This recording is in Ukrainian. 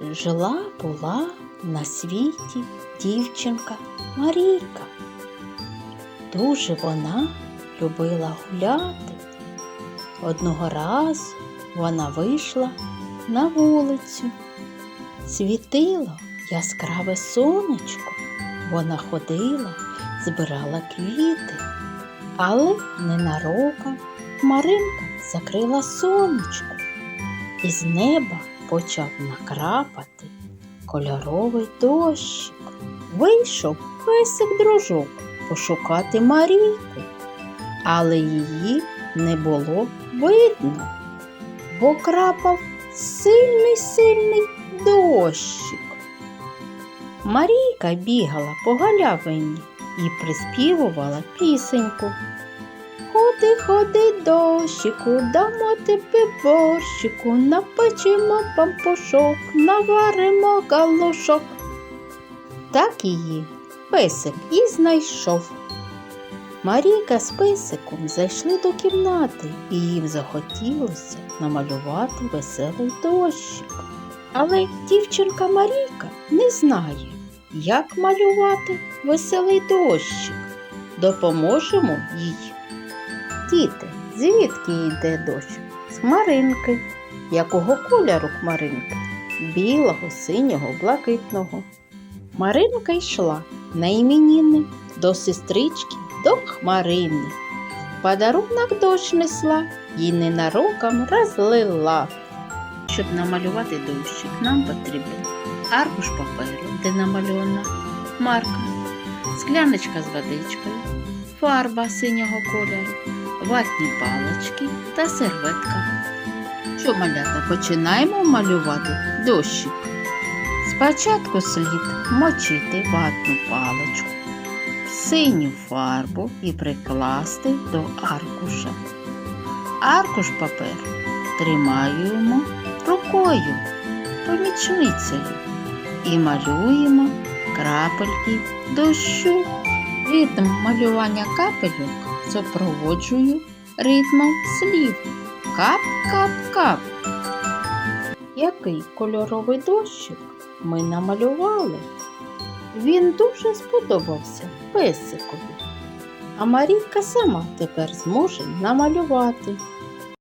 Жила була на світі дівчинка Марійка. Дуже вона любила гуляти. Одного разу вона вийшла на вулицю. Світило яскраве сонечко. Вона ходила, збирала квіти, але ненароком Маринка закрила сонечко. Із неба почав накрапати кольоровий дощик. Вийшов песик дружок пошукати Марійку, але її не було видно, бо крапав сильний сильний дощик. Марійка бігала по галявині і приспівувала пісеньку. Ходи, ходи, дощику, дамо тебе борщику, напечемо пампушок, наваримо галушок. Так її песик і знайшов. Марійка з песиком зайшли до кімнати, і їм захотілося намалювати веселий дощик. Але дівчинка Марійка не знає, як малювати веселий дощик. Допоможемо їй. Діти, звідки йде дощ? З хмаринки. Якого кольору хмаринки? Білого, синього, блакитного. Маринка йшла на іменіни до сестрички, до хмарини. Подарунок дощ несла і ненароком розлила. Щоб намалювати дощик, нам потрібен аркуш паперу, де намальована марка, скляночка з водичкою, фарба синього кольору, ватні палочки та серветка. Що малята починаємо малювати дощик. Спочатку слід мочити ватну паличку синю фарбу і прикласти до аркуша. Аркуш паперу тримаємо рукою, помічницею і малюємо крапельки дощу. Ритм малювання капельок супроводжую ритмом слів. Кап-кап-кап. Який кольоровий дощик ми намалювали? Він дуже сподобався песикові. А Марійка сама тепер зможе намалювати